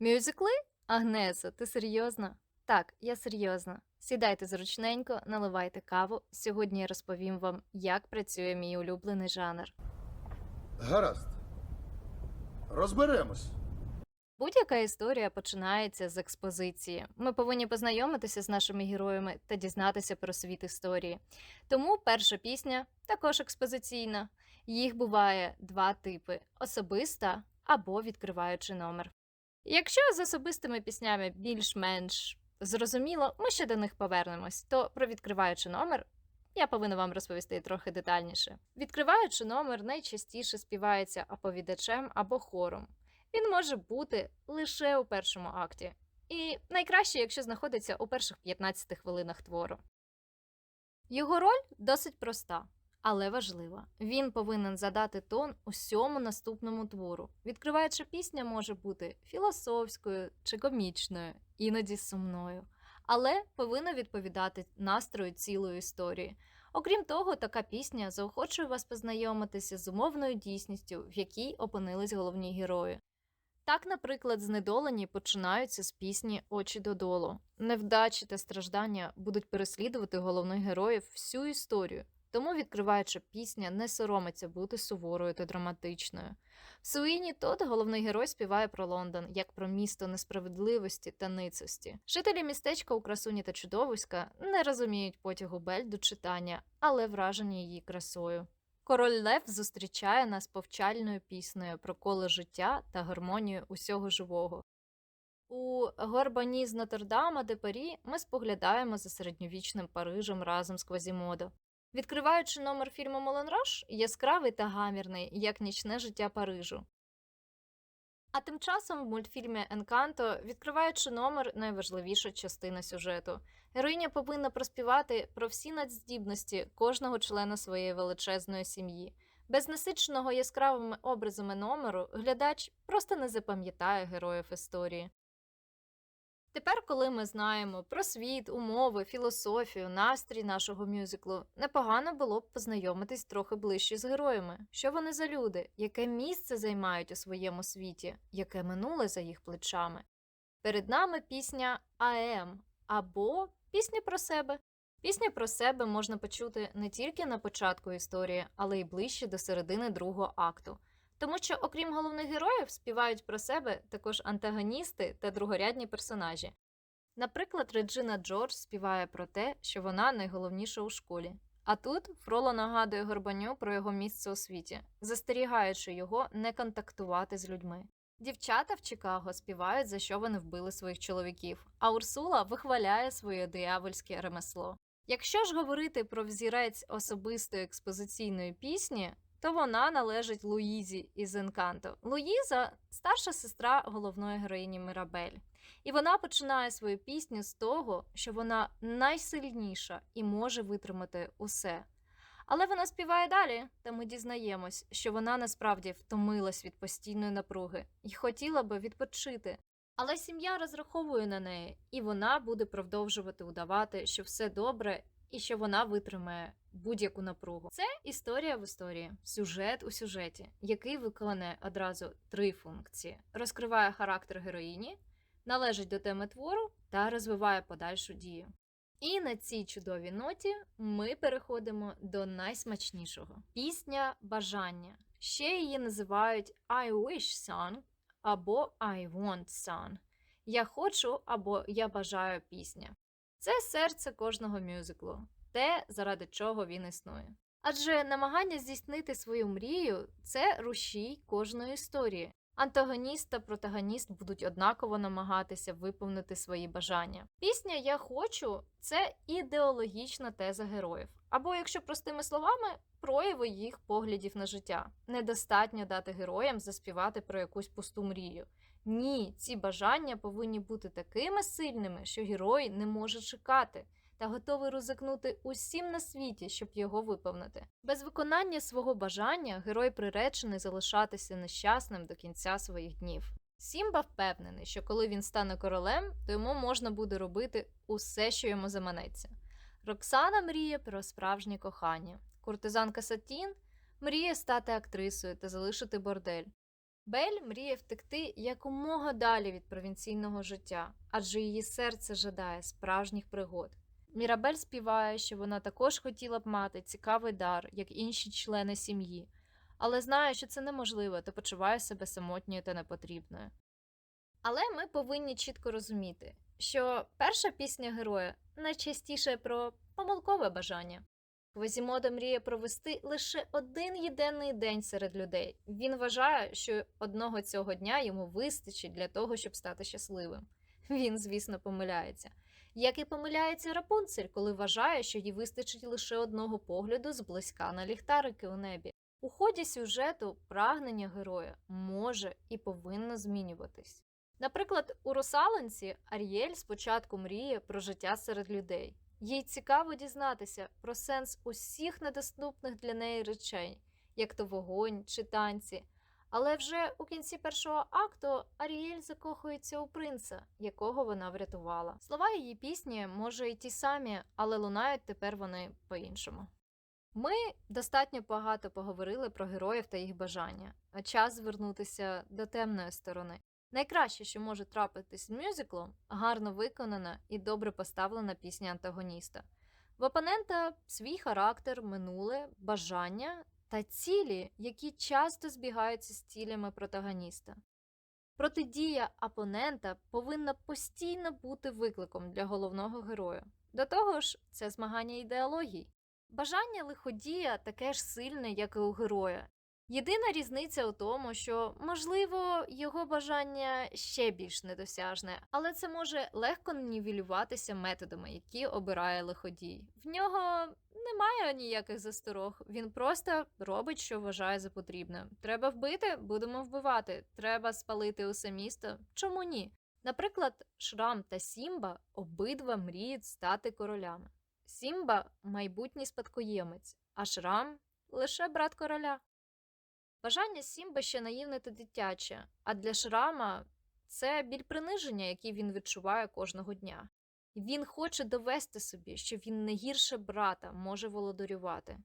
Мюзикли? Агнесо, ти серйозно? Так, я серйозно. Сідайте зручненько, наливайте каву. Сьогодні я розповім вам, як працює мій улюблений жанр. Гаразд. Розберемось. Будь-яка історія починається з експозиції. Ми повинні познайомитися з нашими героями та дізнатися про світ історії. Тому перша пісня також експозиційна. Їх буває два типи: особиста або відкриваючи номер. Якщо з особистими піснями більш-менш зрозуміло, ми ще до них повернемось, то про відкриваючи номер я повинна вам розповісти трохи детальніше. Відкриваючи номер найчастіше співається оповідачем або хором. Він може бути лише у першому акті, і найкраще, якщо знаходиться у перших 15 хвилинах твору. Його роль досить проста, але важлива. Він повинен задати тон усьому наступному твору. Відкриваюча пісня може бути філософською чи комічною, іноді сумною, але повинна відповідати настрою цілої історії. Окрім того, така пісня заохочує вас познайомитися з умовною дійсністю, в якій опинились головні герої. Так, наприклад, знедолені починаються з пісні Очі додолу. Невдачі та страждання будуть переслідувати головних героїв всю історію, тому відкриваюча пісня не соромиться бути суворою та драматичною. В Суїні Тод головний герой співає про Лондон як про місто несправедливості та ницості. Жителі містечка у красуні та чудовиська не розуміють потягу Бель до читання, але вражені її красою. Король Лев зустрічає нас повчальною піснею про коло життя та гармонію усього живого. У Горбані з Нотр-Дама де Парі ми споглядаємо за середньовічним Парижем разом з Квазімодо. Відкриваючи номер фільму «Моленрош», яскравий та гамірний, як нічне життя Парижу. А тим часом в мультфільмі Енканто, відкриваючи номер, найважливіша частина сюжету. Героїня повинна проспівати про всі надздібності кожного члена своєї величезної сім'ї. Без насиченого яскравими образами номеру глядач просто не запам'ятає героїв історії. Тепер, коли ми знаємо про світ, умови, філософію, настрій нашого мюзиклу, непогано було б познайомитись трохи ближче з героями. Що вони за люди, яке місце займають у своєму світі, яке минуле за їх плечами. Перед нами пісня АМ або пісня про себе. Пісня про себе можна почути не тільки на початку історії, але й ближче до середини другого акту. Тому що, окрім головних героїв, співають про себе також антагоністи та другорядні персонажі. Наприклад, Реджина Джордж співає про те, що вона найголовніша у школі. А тут Фроло нагадує Горбаню про його місце у світі, застерігаючи його не контактувати з людьми. Дівчата в Чикаго співають, за що вони вбили своїх чоловіків, а Урсула вихваляє своє диявольське ремесло. Якщо ж говорити про взірець особистої експозиційної пісні, то вона належить Луїзі із Енканто. Луїза старша сестра головної героїні Мирабель. І вона починає свою пісню з того, що вона найсильніша і може витримати усе. Але вона співає далі, та ми дізнаємось, що вона насправді втомилась від постійної напруги і хотіла би відпочити. Але сім'я розраховує на неї, і вона буде продовжувати удавати, що все добре і що вона витримає будь-яку напругу. Це історія в історії, сюжет у сюжеті, який виконує одразу три функції: розкриває характер героїні, належить до теми твору та розвиває подальшу дію. І на цій чудовій ноті ми переходимо до найсмачнішого: пісня бажання. Ще її називають I wish song або I want song. Я хочу або я бажаю пісня. Це серце кожного мюзиклу, те, заради чого він існує. Адже намагання здійснити свою мрію це рушій кожної історії. Антагоніст та протагоніст будуть однаково намагатися виповнити свої бажання. Пісня Я хочу це ідеологічна теза героїв. Або, якщо простими словами, прояви їх поглядів на життя. Недостатньо дати героям заспівати про якусь пусту мрію. Ні, ці бажання повинні бути такими сильними, що герой не може чекати та готовий ризикнути усім на світі, щоб його виповнити. Без виконання свого бажання герой приречений залишатися нещасним до кінця своїх днів. Сімба впевнений, що коли він стане королем, то йому можна буде робити усе, що йому заманеться. Роксана мріє про справжнє кохання. Куртизанка Сатін мріє стати актрисою та залишити бордель. Бель мріє втекти якомога далі від провінційного життя, адже її серце жадає справжніх пригод. Мірабель співає, що вона також хотіла б мати цікавий дар, як інші члени сім'ї, але знає, що це неможливо та почуває себе самотньою та непотрібною. Але ми повинні чітко розуміти, що перша пісня героя найчастіше про помилкове бажання. Квазімода мріє провести лише один єдиний день серед людей. Він вважає, що одного цього дня йому вистачить для того, щоб стати щасливим. Він, звісно, помиляється. Як і помиляється Рапунцель, коли вважає, що їй вистачить лише одного погляду зблизька на ліхтарики у небі. У ході сюжету прагнення героя може і повинно змінюватись. Наприклад, у Русалонці Ар'єль спочатку мріє про життя серед людей. Їй цікаво дізнатися про сенс усіх недоступних для неї речей, як то вогонь чи танці. Але вже у кінці першого акту Аріель закохується у принца, якого вона врятувала. Слова її пісні, може, і ті самі, але лунають тепер вони по-іншому. Ми достатньо багато поговорили про героїв та їх бажання, а час звернутися до темної сторони. Найкраще, що може трапитись з мюзиклом, гарно виконана і добре поставлена пісня антагоніста. В опонента свій характер, минуле, бажання та цілі, які часто збігаються з цілями протагоніста. Протидія опонента повинна постійно бути викликом для головного героя. До того ж, це змагання ідеологій. Бажання лиходія таке ж сильне, як і у героя. Єдина різниця у тому, що, можливо, його бажання ще більш недосяжне, але це може легко нівелюватися методами, які обирає лиходій. В нього немає ніяких засторог, він просто робить, що вважає за потрібне. Треба вбити, будемо вбивати. Треба спалити усе місто. Чому ні? Наприклад, Шрам та Сімба обидва мріють стати королями. Сімба майбутній спадкоємець, а Шрам лише брат короля. Бажання Сімби ще наївне та дитяче, а для Шрама це біль приниження, який він відчуває кожного дня. Він хоче довести собі, що він не гірше брата може володарювати.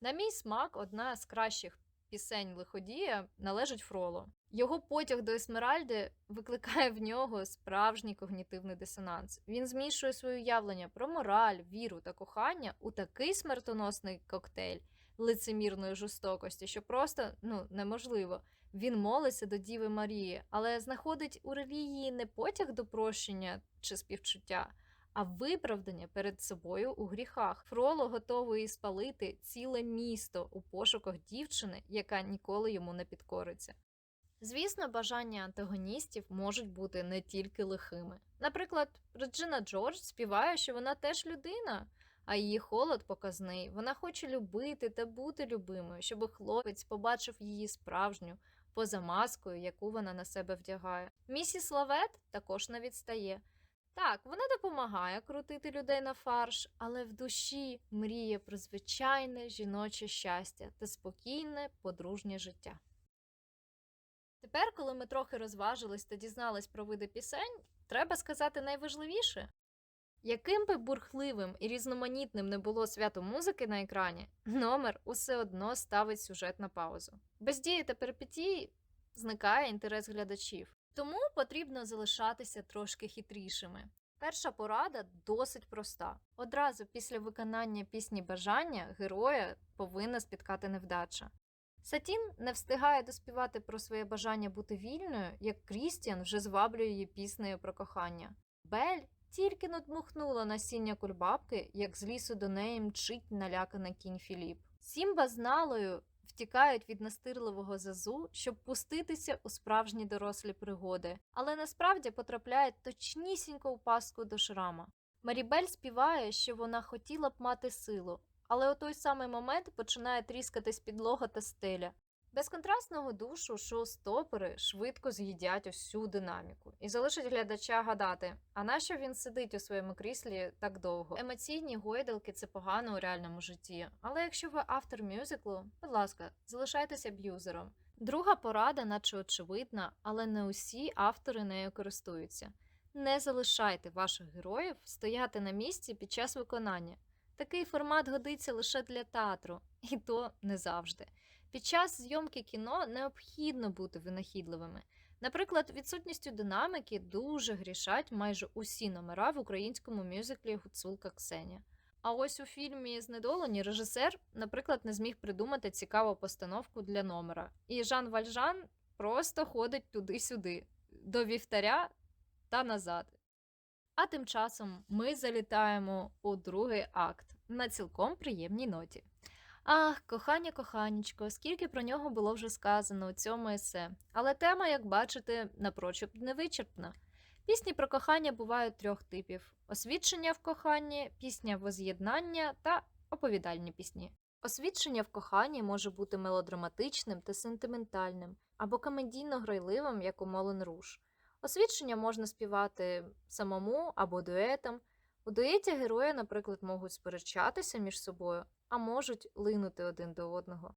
На мій смак, одна з кращих пісень лиходія належить Фролу. Його потяг до Есмеральди викликає в нього справжній когнітивний дисонанс. Він змішує своє уявлення про мораль, віру та кохання у такий смертоносний коктейль лицемірної жорстокості, що просто ну неможливо. Він молиться до Діви Марії, але знаходить у релігії не потяг до прощення чи співчуття, а виправдання перед собою у гріхах. Фроло готовий спалити ціле місто у пошуках дівчини, яка ніколи йому не підкориться. Звісно, бажання антагоністів можуть бути не тільки лихими. Наприклад, Реджина Джордж співає, що вона теж людина, а її холод показний. Вона хоче любити та бути любимою, щоб хлопець побачив її справжню, поза маскою, яку вона на себе вдягає. Місіс Лавет також не відстає. Так, вона допомагає крутити людей на фарш, але в душі мріє про звичайне жіноче щастя та спокійне подружнє життя. Тепер, коли ми трохи розважились та дізнались про види пісень, треба сказати найважливіше. Яким би бурхливим і різноманітним не було свято музики на екрані, номер усе одно ставить сюжет на паузу. Без дії та перипетій зникає інтерес глядачів. Тому потрібно залишатися трошки хитрішими. Перша порада досить проста. Одразу після виконання пісні бажання героя повинна спіткати невдача. Сатін не встигає доспівати про своє бажання бути вільною, як Крістіан вже зваблює її піснею про кохання. Бель тільки надмухнула насіння кульбабки, як з лісу до неї мчить налякана кінь Філіп. Сімба з налою втікають від настирливого зазу, щоб пуститися у справжні дорослі пригоди, але насправді потрапляють точнісінько у пастку до шрама. Марібель співає, що вона хотіла б мати силу, але у той самий момент починає тріскатись підлога та стеля. Без контрастного душу шоу-стопери швидко з'їдять усю динаміку і залишать глядача гадати, а нащо він сидить у своєму кріслі так довго. Емоційні гойдалки це погано у реальному житті. Але якщо ви автор мюзиклу, будь ласка, залишайтеся б'юзером. Друга порада, наче очевидна, але не усі автори нею користуються. Не залишайте ваших героїв стояти на місці під час виконання. Такий формат годиться лише для театру, і то не завжди. Під час зйомки кіно необхідно бути винахідливими. Наприклад, відсутністю динаміки дуже грішать майже усі номера в українському мюзиклі Гуцулка Ксеня. А ось у фільмі Знедолені режисер, наприклад, не зміг придумати цікаву постановку для номера. І Жан Вальжан просто ходить туди-сюди, до вівтаря та назад. А тим часом ми залітаємо у другий акт на цілком приємній ноті. Ах, кохання, коханічко, скільки про нього було вже сказано у цьому есе. Але тема, як бачите, напрочуд невичерпна. Пісні про кохання бувають трьох типів: освідчення в коханні, пісня воз'єднання та оповідальні пісні. Освідчення в коханні може бути мелодраматичним та сентиментальним, або комедійно-грайливим, як у Молен Руш. Освідчення можна співати самому або дуетом. У дуеті герої, наприклад, можуть сперечатися між собою, а можуть линути один до одного.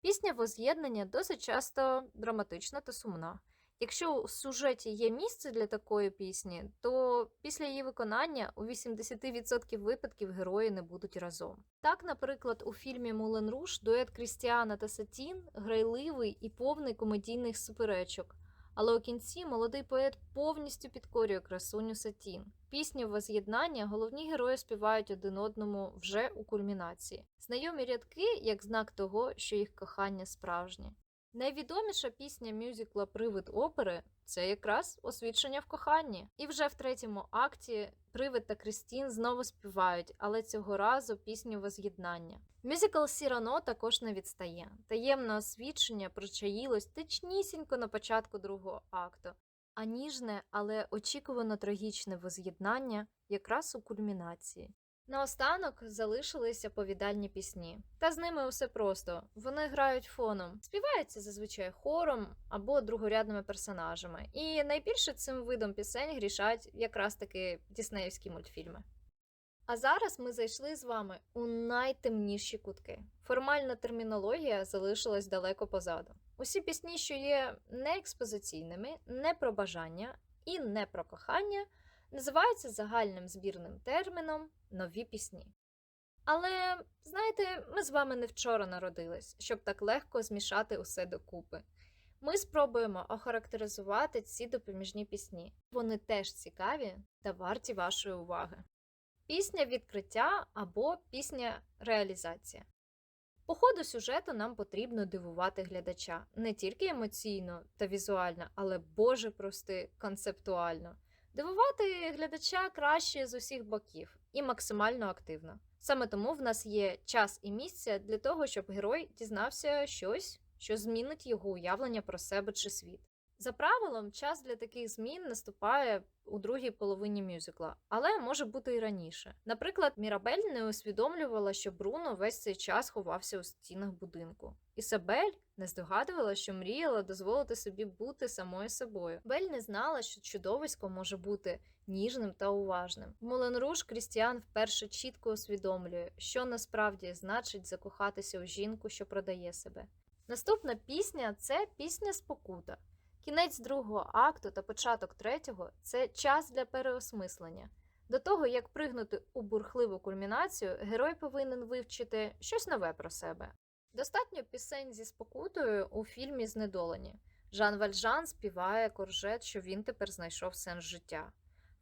Пісня воз'єднання досить часто драматична та сумна. Якщо у сюжеті є місце для такої пісні, то після її виконання у 80% випадків герої не будуть разом. Так, наприклад, у фільмі Мулен Руш дует Крістіана та Сатін грайливий і повний комедійних суперечок. Але у кінці молодий поет повністю підкорює красуню Сатін. Пісню воз'єднання головні герої співають один одному вже у кульмінації. Знайомі рядки як знак того, що їх кохання справжнє. Найвідоміша пісня мюзикла Привид опери це якраз освідчення в коханні. І вже в третьому акті Привид та Крістін знову співають, але цього разу пісню воз'єднання. Мюзикл Сірано також не відстає. Таємне освідчення причаїлось точнісінько на початку другого акту, а ніжне, але очікувано трагічне воз'єднання якраз у кульмінації. Наостанок залишилися повідальні пісні. Та з ними усе просто. Вони грають фоном, співаються зазвичай хором або другорядними персонажами. І найбільше цим видом пісень грішать якраз таки діснеївські мультфільми. А зараз ми зайшли з вами у найтемніші кутки. Формальна термінологія залишилась далеко позаду. Усі пісні, що є не експозиційними, не про бажання і не про кохання, називаються загальним збірним терміном нові пісні. Але, знаєте, ми з вами не вчора народились, щоб так легко змішати усе докупи. Ми спробуємо охарактеризувати ці допоміжні пісні. Вони теж цікаві та варті вашої уваги. Пісня відкриття або пісня реалізація. По ходу сюжету нам потрібно дивувати глядача не тільки емоційно та візуально, але боже прости, концептуально. Дивувати глядача краще з усіх боків і максимально активно. Саме тому в нас є час і місце для того, щоб герой дізнався щось, що змінить його уявлення про себе чи світ. За правилом, час для таких змін наступає у другій половині мюзикла, але може бути і раніше. Наприклад, Мірабель не усвідомлювала, що Бруно весь цей час ховався у стінах будинку. Ісабель не здогадувала, що мріяла дозволити собі бути самою собою. Бель не знала, що чудовисько може бути ніжним та уважним. В Мулен Руж Крістіан вперше чітко усвідомлює, що насправді значить закохатися у жінку, що продає себе. Наступна пісня це пісня спокута. Кінець другого акту та початок третього це час для переосмислення. До того, як пригнути у бурхливу кульмінацію, герой повинен вивчити щось нове про себе. Достатньо пісень зі спокутою у фільмі Знедолені. Жан Вальжан співає коржет, що він тепер знайшов сенс життя.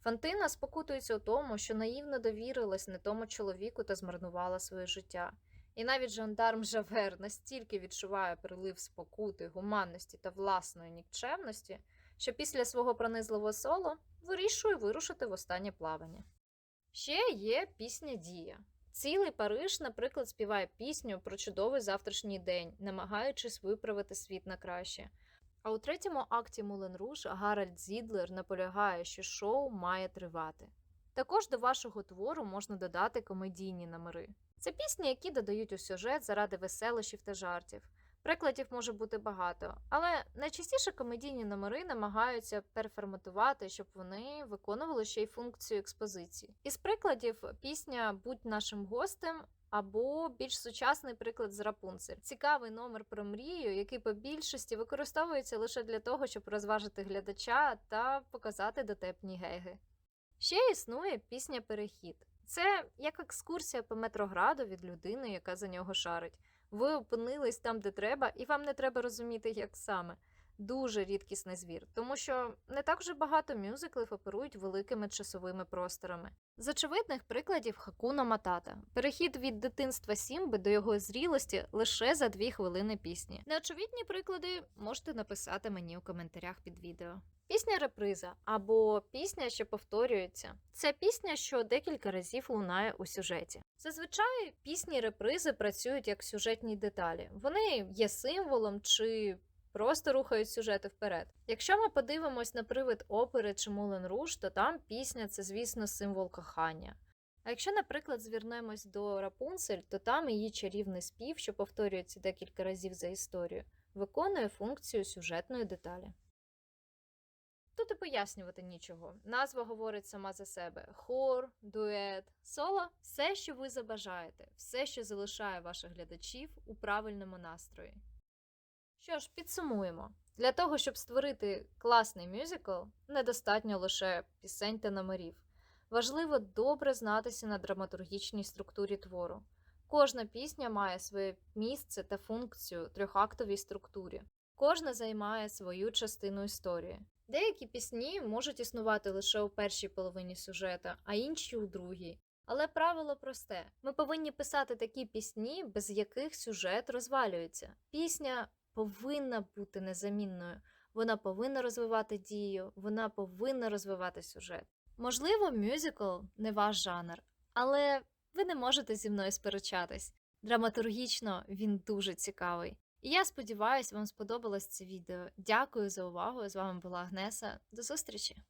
Фантина спокутується у тому, що наївно довірилась не тому чоловіку та змарнувала своє життя. І навіть жандарм Жавер настільки відчуває прилив спокути, гуманності та власної нікчемності, що після свого пронизливого соло вирішує вирушити в останнє плавання. Ще є пісня Дія. Цілий Париж, наприклад, співає пісню про чудовий завтрашній день, намагаючись виправити світ на краще. А у третьому акті Мулен Руж Гаральд Зідлер наполягає, що шоу має тривати. Також до вашого твору можна додати комедійні номери. Це пісні, які додають у сюжет заради веселощів та жартів. Прикладів може бути багато, але найчастіше комедійні номери намагаються переформатувати, щоб вони виконували ще й функцію експозиції. Із прикладів пісня Будь нашим гостем або більш сучасний приклад з Рапунцель. Цікавий номер про мрію, який по більшості використовується лише для того, щоб розважити глядача та показати дотепні геги. Ще існує пісня Перехід. Це як екскурсія по метрограду від людини, яка за нього шарить. Ви опинились там, де треба, і вам не треба розуміти, як саме. Дуже рідкісний звір, тому що не так вже багато мюзиклів оперують великими часовими просторами. З очевидних прикладів Хакуна Матата. Перехід від дитинства Сімби до його зрілості лише за дві хвилини пісні. Неочевидні приклади можете написати мені у коментарях під відео. Пісня реприза або пісня, що повторюється. Це пісня, що декілька разів лунає у сюжеті. Зазвичай пісні репризи працюють як сюжетні деталі. Вони є символом чи просто рухають сюжети вперед. Якщо ми подивимось на привид опери чи Мулен Руш, то там пісня це, звісно, символ кохання. А якщо, наприклад, звернемось до Рапунцель, то там її чарівний спів, що повторюється декілька разів за історію, виконує функцію сюжетної деталі. Тут і пояснювати нічого. Назва говорить сама за себе: хор, дует, соло все, що ви забажаєте, все, що залишає ваших глядачів у правильному настрої. Що ж, підсумуємо. Для того, щоб створити класний мюзикл, недостатньо лише пісень та номерів. Важливо добре знатися на драматургічній структурі твору. Кожна пісня має своє місце та функцію трьохактовій структурі. Кожна займає свою частину історії. Деякі пісні можуть існувати лише у першій половині сюжета, а інші у другій. Але правило просте: ми повинні писати такі пісні, без яких сюжет розвалюється. Пісня повинна бути незамінною. Вона повинна розвивати дію, вона повинна розвивати сюжет. Можливо, мюзикл не ваш жанр, але ви не можете зі мною сперечатись. Драматургічно він дуже цікавий. І я сподіваюся, вам сподобалось це відео. Дякую за увагу. З вами була Агнеса. До зустрічі!